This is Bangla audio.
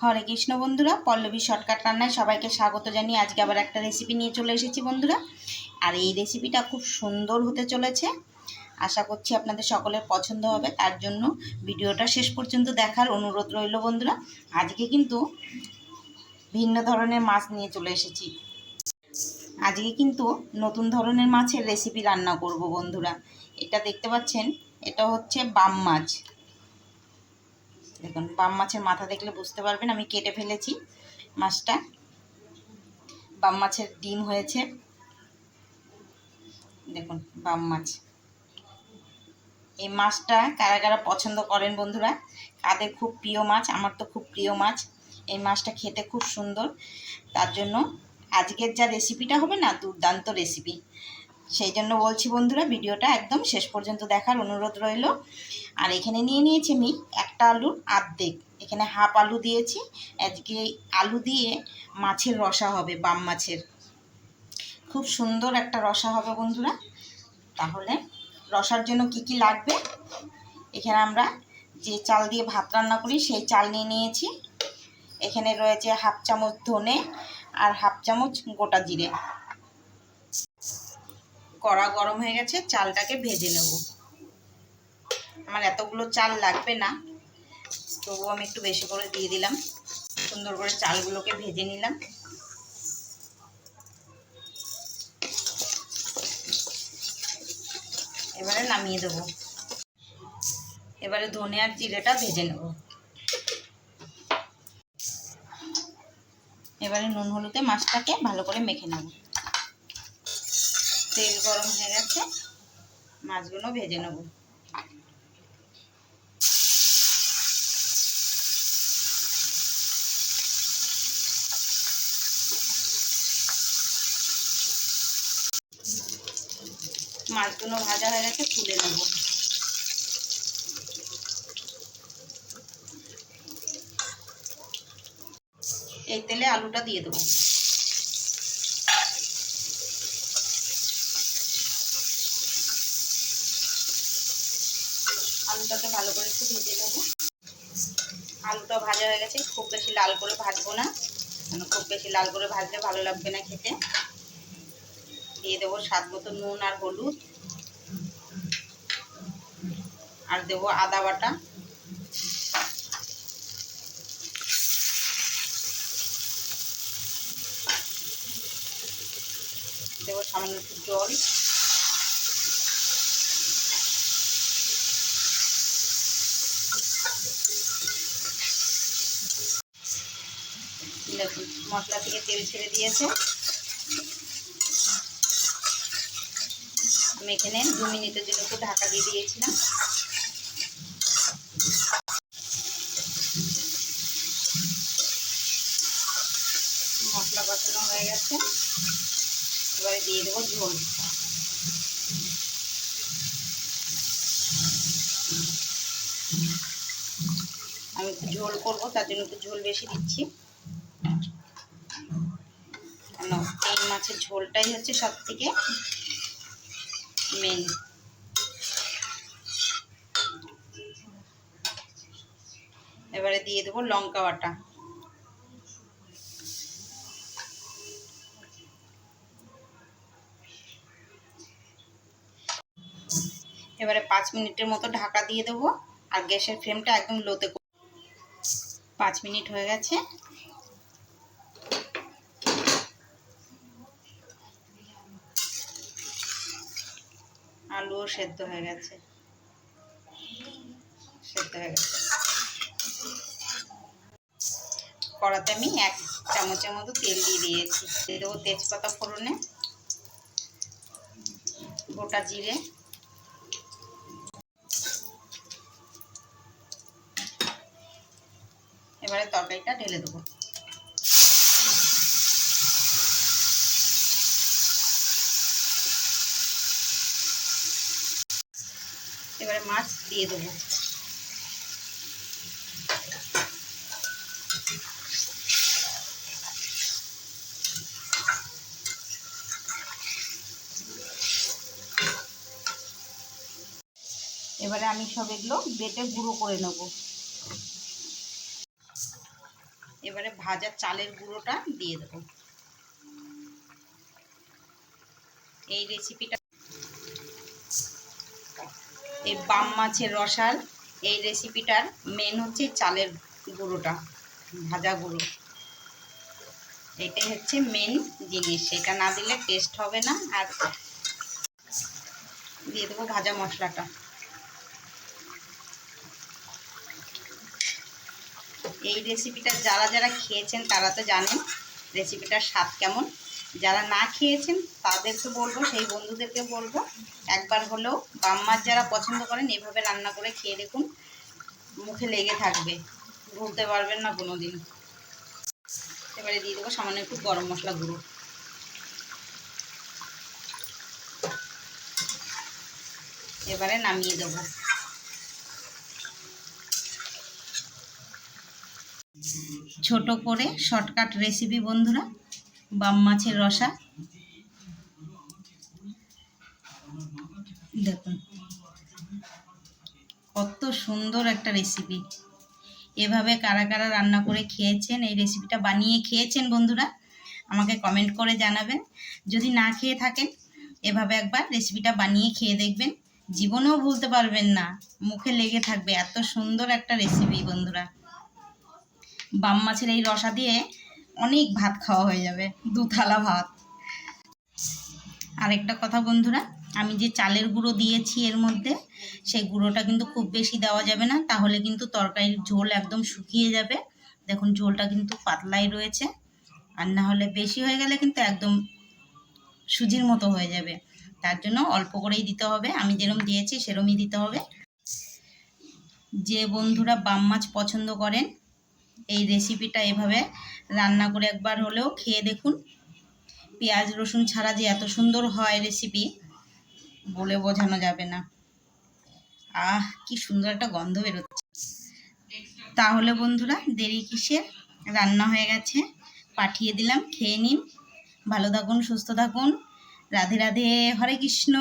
হরে কৃষ্ণ বন্ধুরা, পল্লবী শর্টকাট রান্নায় সবাইকে স্বাগত জানিয়ে আজকে আবার একটা রেসিপি নিয়ে চলে এসেছি বন্ধুরা। আর এই রেসিপিটা খুব সুন্দর হতে চলেছে। আশা করছি আপনাদের সকলের পছন্দ হবে। তার জন্য ভিডিওটা শেষ পর্যন্ত দেখার অনুরোধ রইল বন্ধুরা। আজকে কিন্তু ভিন্ন ধরনের মাছ নিয়ে চলে এসেছি। আজকে কিন্তু নতুন ধরনের মাছের রেসিপি রান্না করব বন্ধুরা। এটা দেখতে পাচ্ছেন, এটা হচ্ছে বাম মাছ। দেখুন, বাম মাছের মাথা দেখলে বুঝতে পারবেন, আমি কেটে ফেলেছি মাছটা। বাম মাছের ডিম হয়েছে। দেখুন, বাম মাছ। এই মাছটা কারা কারা পছন্দ করেন বন্ধুরা? কাদের খুব প্রিয় মাছ, আমার তো খুব প্রিয় মাছ। এই মাছটা খেতে খুব সুন্দর। তার জন্য আজকের যা রেসিপিটা হবে না, দুর্দান্ত রেসিপি সেই জন্য বলছি বন্ধুরা, ভিডিওটা একদম শেষ পর্যন্ত দেখার অনুরোধ রইল। আর এখানে নিয়ে নিয়েছি আমি একটা আলুর আর্ধেক। এখানে হাফ আলু দিয়েছি, আজকে আলু দিয়ে মাছের রসা হবে, বাম মাছের। খুব সুন্দর একটা রসা হবে বন্ধুরা। তাহলে রসার জন্য কি কি লাগবে? এখানে আমরা যে চাল দিয়ে ভাত রান্না করি, সেই চাল নিয়ে নিয়েছি। এখানে রয়েছে হাফ চামচ ধনে আর হাফ চামচ গোটা জিরে। কড়া গরম হয়ে গেছে, চালটাকে ভেজে নেব। আমার এতগুলো চাল লাগবে না তবু আমি একটু বেশি করে দিয়ে দিলাম। সুন্দর করে চালগুলোকে ভেজে নিলাম। এবারে নামিয়ে দেব। এবারে ধনে আর জিরেটা ভেজে নেব। এবারে নুন হলুদে মাছটাকে ভালো করে মেখে নেব। গরম হয়ে গেছে, মাছগুলো ভেজে নেব। মাছগুলো ভাজা হয়ে গেছে, তুলে নেব। এই তেলে আলুটা দিয়ে দেবো। আলুটাকে ভালো করে একটু ভেজে নেব। আলুটা ভাজা হয়ে গেছে, খুব বেশি লাল করে ভাজবো না। মানে খুব বেশি লাল করে ভাজলে ভালো লাগবে না খেতে। দিয়ে দেবো স্বাদ মতো নুন আর হলুদ। আর দেবো আদা বাটা। দেবো সামান্য একটু জল। দেখুন, মশলা থেকে তেল ছেড়ে দিয়েছে। আমি এখানে দু মিনিটের জন্য একটু ঢাকা দিয়ে দিয়েছিলাম। মশলা কষানো হয়ে গেছে। এবারে দিয়ে দেবো ঝোল। আমি একটু ঝোল করব, তার জন্য একটু ঝোল বেশি দিচ্ছি। কেন এই মাছের ঝোলটাই হচ্ছে সব থেকে মেন এবারে দিয়ে দেবো লঙ্কা বাটা। এবারে পাঁচ মিনিটের মতো ঢাকা দিয়ে দেবো, আর গ্যাসের ফ্লেমটা একদম লোতে পাঁচ মিনিট হয়ে গেছে। সেদ্ধ হয়ে গেছে। সেদ্ধ হয়ে গেছে। কড়াতে আমি এক চামচের মতো তেল দিয়ে দিয়েছি। দিয়ে দেবো তেজপাতা ফোড়নে, গোটা জিরে। এবারে তরকারিটা ঢেলে দেবো। এবারে মাছ দিয়ে দেবো। এবারে আমি সব এগুলো বেটে গুঁড়ো করে নেব। এবারে ভাজা চালের গুঁড়োটা দিয়ে দেবো। এই রেসিপিটা এই বাম মাছের রসাল, এই রেসিপিটার মেন হচ্ছে চালের গুঁড়োটা, ভাজা গুঁড়ো। এটাই হচ্ছে মেন জিনিস। সেটা না দিলে টেস্ট হবে না। আর দিয়ে দেবো ভাজা মশলাটা। এই রেসিপিটা যারা যারা খেয়েছেন তারা তো জানেন রেসিপিটার স্বাদ কেমন। যারা না খেয়েছেন, তাদেরকে বলব, সেই বন্ধুদেরকে বলব, একবার হলেও বাম মাছ যারা পছন্দ করেন, এভাবে রান্না করে খেয়ে দেখুন, মুখে লেগে থাকবে, ভুলতে পারবেন না কোনো দিন এবারে দিয়ে দেবো সামান্য একটু গরম মশলা গুঁড়ো। এবারে নামিয়ে দেবো। ছোট করে শর্টকাট রেসিপি বন্ধুরা। বাম মাছের রসা। দেখুন, কত সুন্দর একটা রেসিপি এভাবে কারা কারা রান্না করে খেয়েছেন, এই রেসিপিটা বানিয়ে খেয়েছেন বন্ধুরা, আমাকে কমেন্ট করে জানাবেন। যদি না খেয়ে থাকেন, এভাবে একবার রেসিপিটা বানিয়ে খেয়ে দেখবেন। জীবনেও ভুলতে পারবেন না। মুখে লেগে থাকবে এত সুন্দর একটা রেসিপি বন্ধুরা। বাম মাছের এই রসা দিয়ে অনেক ভাত খাওয়া হয়ে যাবে, দু থালা ভাত। আরেকটা কথা বন্ধুরা, আমি যে চালের গুঁড়ো দিয়েছি এর মধ্যে, সেই গুঁড়োটা কিন্তু খুব বেশি দেওয়া যাবে না, তাহলে কিন্তু তরকারির ঝোল একদম শুকিয়ে যাবে। দেখুন, ঝোলটা কিন্তু পাতলাই রয়েছে, আর না হলে বেশি হয়ে গেলে কিন্তু একদম সুজির মতো হয়ে যাবে। তার জন্য অল্প করেই দিতে হবে, আমি যেরম দিয়েছি সেরমই দিতে হবে। যে বন্ধুরা বাম মাছ পছন্দ করেন এই রেসিপিটা এভাবে রান্না করে একবার হলেও খেয়ে দেখুন। পেঁয়াজ, রসুন ছাড়া যে এত সুন্দর হয় রেসিপি বলে বোঝানো যাবে না। আহ, কি সুন্দর একটা গন্ধ বেরোচ্ছে। তাহলে বন্ধুরা, দেরি কিসের? রান্না হয়ে গেছে। পাঠিয়ে দিলাম, খেয়ে নিন। ভালো থাকুন, সুস্থ থাকুন। রাধে রাধে, হরে কৃষ্ণ।